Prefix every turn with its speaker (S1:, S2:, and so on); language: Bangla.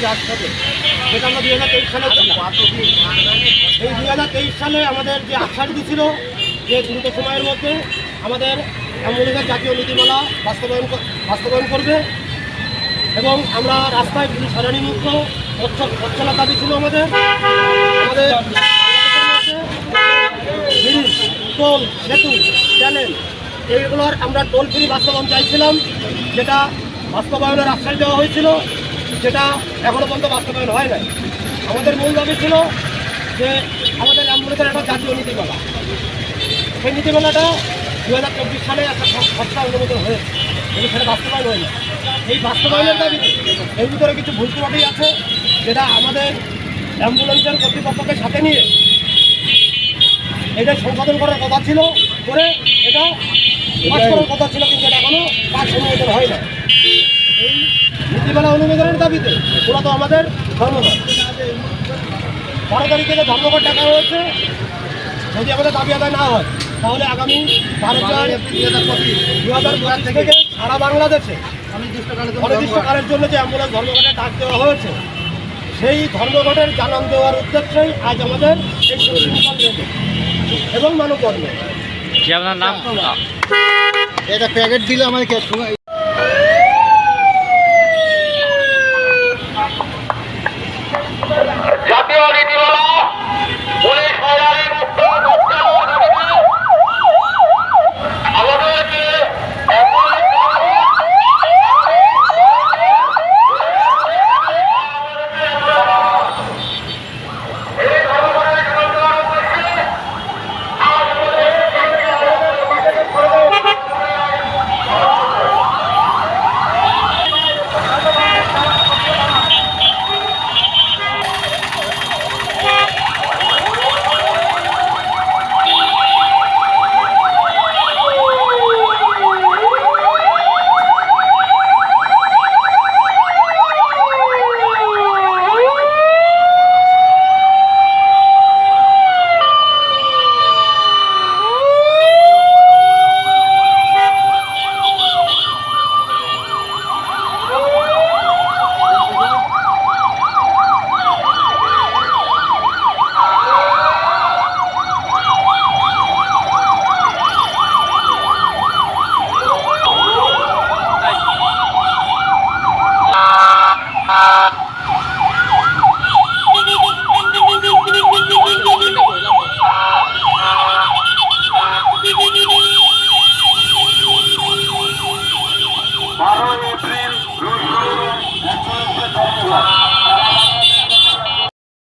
S1: আমরা দুই হাজার তেইশ সালে এই দুই হাজার তেইশ সালে আমাদের যে আশ্বাস দিয়েছিল যে দ্রুত সময়ের মধ্যে আমাদের অ্যাম্বুলেন্সের জাতীয় নীতিমালা বাস্তবায়ন বাস্তবায়ন করবে এবং আমরা রাস্তায় পুলিশ হয়রানি মুক্ত অচ্ছলা দাবি ছিল আমাদের। আমাদের ব্রিজ টোল সেতু চ্যানেল এইগুলোর আমরা টোল ফ্রি বাস্তবায়ন চাইছিলাম যেটা বাস্তবায়নের আশ্বাস দেওয়া হয়েছিল। যেটা এখনও পর্যন্ত বাস্তবায়ন হয় নাই। আমাদের মূল দাবি ছিল যে আমাদের অ্যাম্বুলেন্সের একটা জাতীয় নীতিমালা। সেই নীতিমালাটা দু হাজার চব্বিশ সালে একটা সংস্থা অনুমোদন হয়েছে। কিন্তু সেটা বাস্তবায়ন হয়নি। এই বাস্তবায়নের দাবিতে এর ভিতরে কিছু ভুল ত্রুটি আছে যেটা আমাদের অ্যাম্বুলেন্সের কর্তৃপক্ষকে সাথে নিয়ে এটা সংশোধন করার কথা ছিল করে এটা করার কথা ছিল কিন্তু এটা এখনও পাস অনুমোদন হয় না নীতিমালা অনুমোদনের দাবিতে ওরা তো আমাদের ধর্মঘট বারো তারিখ থেকে ধর্মঘট ডাকা হয়েছে। যদি আমাদের দাবি আদায় না হয় তাহলে আগামী বারো চার দু হাজার পঁচিশ থেকে সারা বাংলাদেশে অনির্দিষ্টকালের জন্য যে অ্যাম্বুলেন্স ধর্মঘটের ডাক দেওয়া হয়েছে সেই ধর্মঘটের জানান দেওয়ার উদ্দেশ্যেই আজ আমাদের এবং মানব বন্ধ
S2: কি আপনার নাম
S1: এটা প্যাকেট দিলে আমাকে